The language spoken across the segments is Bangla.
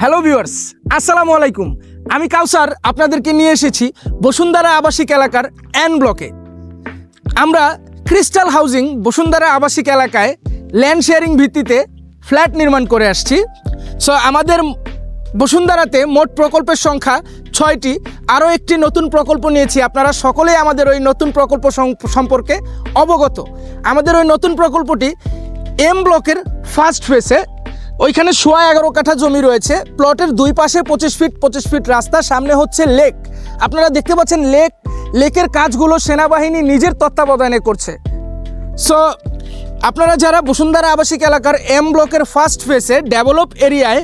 হ্যালো ভিউয়ার্স আসসালামু আলাইকুম। আমি কাউসার, আপনাদেরকে নিয়ে এসেছি বসুন্ধরা আবাসিক এলাকার এন ব্লকে আমরা ক্রিস্টাল হাউজিং বসুন্ধরা আবাসিক এলাকায় ল্যান্ড শেয়ারিং ভিত্তিতে ফ্ল্যাট নির্মাণ করে আসছি। সো আমাদের বসুন্ধরাতে মোট প্রকল্পের সংখ্যা ছয়টি। আরও একটি নতুন প্রকল্প নিয়েছি। আপনারা সকলেই আমাদের ওই নতুন প্রকল্প সম্পর্কে অবগত। আমাদের ওই নতুন প্রকল্পটি এম ব্লকের ফার্স্ট ফেসে ওইখানে সোয়া এগারো কাঠা জমি রয়েছে। প্লটের দুই পাশে পঁচিশ ফিট পঁচিশ ফিট রাস্তা, সামনে হচ্ছে লেক। আপনারা দেখতে পাচ্ছেন লেক, লেকের কাজগুলো সেনাবাহিনী নিজের তত্ত্বাবধানে করছে। সো আপনারা যারা বসুন্ধরা আবাসিক এলাকার এম ব্লকের ফার্স্ট ফেসে ডেভেলপ এরিয়ায়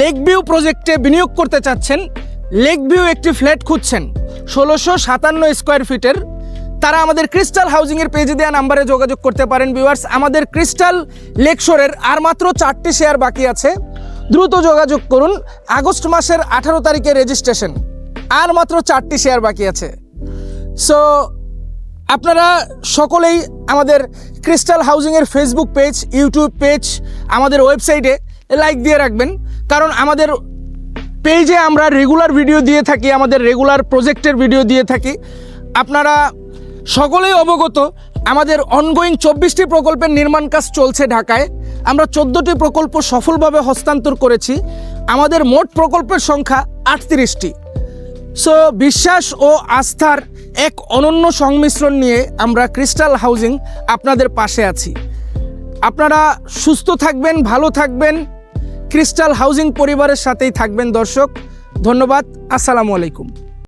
লেক ভিউ প্রজেক্টে বিনিয়োগ করতে চাচ্ছেন, লেক ভিউ একটি ফ্ল্যাট খুঁজছেন, ষোলোশো সাতান্ন স্কোয়ার ফিটের তারা আমাদের ক্রিস্টাল হাউজিংয়ের পেজে দেওয়া নাম্বারে যোগাযোগ করতে পারেন ভিউয়ার্স আমাদের ক্রিস্টাল লেকশোরের আর মাত্র চারটি শেয়ার বাকি আছে। দ্রুত যোগাযোগ করুন, আগস্ট মাসের আঠারো তারিখে রেজিস্ট্রেশন আর মাত্র চারটি শেয়ার বাকি আছে। সো আপনারা সকলেই আমাদের ক্রিস্টাল হাউজিংয়ের ফেসবুক পেজ ইউটিউব পেজ আমাদের ওয়েবসাইটে লাইক দিয়ে রাখবেন। কারণ আমাদের পেজে আমরা রেগুলার ভিডিও দিয়ে থাকি, আমাদের রেগুলার প্রজেক্টের ভিডিও দিয়ে থাকি। আপনারা সকলেই অবগত, আমাদের অনগোয়িং চব্বিশটি প্রকল্পের নির্মাণ কাজ চলছে ঢাকায়। আমরা চোদ্দোটি প্রকল্প সফলভাবে হস্তান্তর করেছি। আমাদের মোট প্রকল্পের সংখ্যা আটত্রিশটি। সো বিশ্বাস ও আস্থার এক অনন্য সংমিশ্রণ নিয়ে আমরা ক্রিস্টাল হাউজিং আপনাদের পাশে আছি। আপনারা সুস্থ থাকবেন, ভালো থাকবেন। ক্রিস্টাল হাউজিং পরিবারের সাথেই থাকবেন দর্শক। ধন্যবাদ। আসসালামু আলাইকুম।